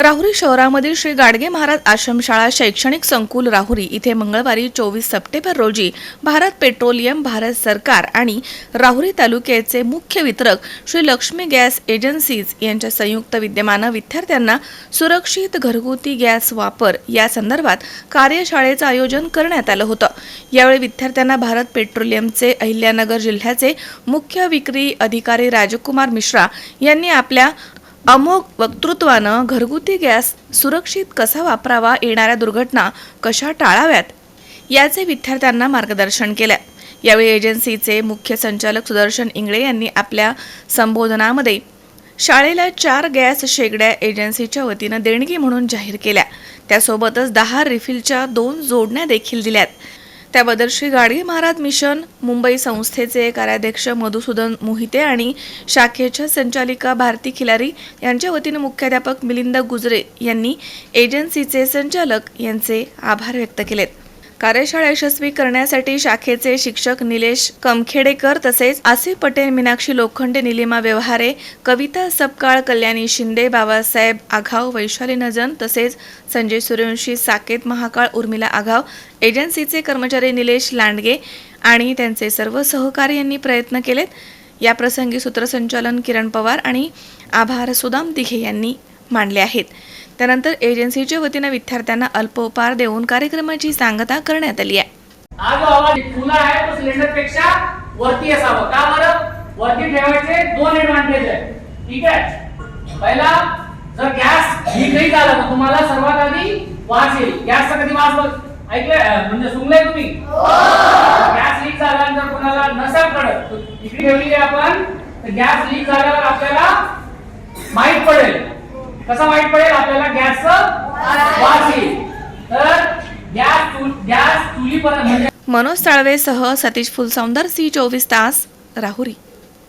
राहुरी शहरामधील श्री गाडगे महाराज आश्रमशाळा शैक्षणिक संकुल राहुरी इथे मंगळवारी चोवीस सप्टेंबर रोजी भारत पेट्रोलियम भारत सरकार आणि राहुरी तालुक्याचे मुख्य वितरक श्री लक्ष्मी गॅस एजन्सीज यांच्या संयुक्त विद्यमानं विद्यार्थ्यांना सुरक्षित घरगुती गॅस वापर या संदर्भात कार्यशाळेचं आयोजन करण्यात आलं होतं. यावेळी विद्यार्थ्यांना भारत पेट्रोलियमचे अहिल्यानगर जिल्ह्याचे मुख्य विक्री अधिकारी राजकुमार मिश्रा यांनी आपल्या अमोघ वक्तृत्वानं घरगुती गॅस सुरक्षित कसा वापरावा येणाऱ्या दुर्घटना कशा टाळाव्यात याचे विद्यार्थ्यांना मार्गदर्शन केलं. यावेळी एजन्सीचे मुख्य संचालक सुदर्शन इंगळे यांनी आपल्या संबोधनामध्ये शाळेला चार गॅस शेगड्या एजन्सीच्या वतीनं देणगी म्हणून जाहीर केल्या. त्यासोबतच दहा रिफिलच्या दोन जोडण्या देखील दिल्यात. त्याबद्दल श्री गाडगे महाराज मिशन मुंबई संस्थेचे कार्याध्यक्ष मधुसूदन मोहिते आणि शाखेच्या संचालिका भारती खिलारी यांच्या वतीने मुख्याध्यापक मिलिंद गुजरे यांनी एजन्सीचे संचालक यांचे आभार व्यक्त केलेत. कार्यशाळा यशस्वी करण्यासाठी शाखेचे शिक्षक निलेश कमखेडेकर तसेच आसिफ पटेल मीनाक्षी लोखंडे निलिमा व्यवहारे कविता सपकाळ कल्याणी शिंदे बाबासाहेब आघाव वैशाली नजन तसेच संजय सूर्यवंशी साकेत महाकाळ उर्मिला आघाव एजन्सीचे कर्मचारी निलेश लांडगे आणि त्यांचे सर्व सहकारी यांनी प्रयत्न केलेत. या प्रसंगी सूत्रसंचालन किरण पवार आणि आभार सुदाम दिघे यांनी मांडले आहेत. त्यानंतर एजन्सीच्या वतीनं विद्यार्थ्यांना अल्पोपहार देऊन कार्यक्रमाची सांगता करण्यात आली आहे. हा जो आवाज खुला आहे तो सिलेंडरपेक्षा वरती असावं. का बरं? वरती ठेवायचे दोन ऍडव्हान्टेज आहे ठीक आहे? पहिला जर गॅस लीक झाला तर तुम्हाला सर्वात आधी वास येईल. गॅसचा कधी वास ऐकलंय? म्हणजे सुनलंय तुम्ही? गॅस लीक झाल्यानंतर कोणाला नसा कळत इकडे ठेवली आपण. तर गॅस लीक झाल्यावर आपल्याला कसं माहीत पडेल? आपल्याला गॅसचं वास येईल. तर गॅस गॅस चुलीपर्यंत म्हणजे मनोज साळवेसह सतीश फुलसौंदर सी चोवीस तास राहुरी.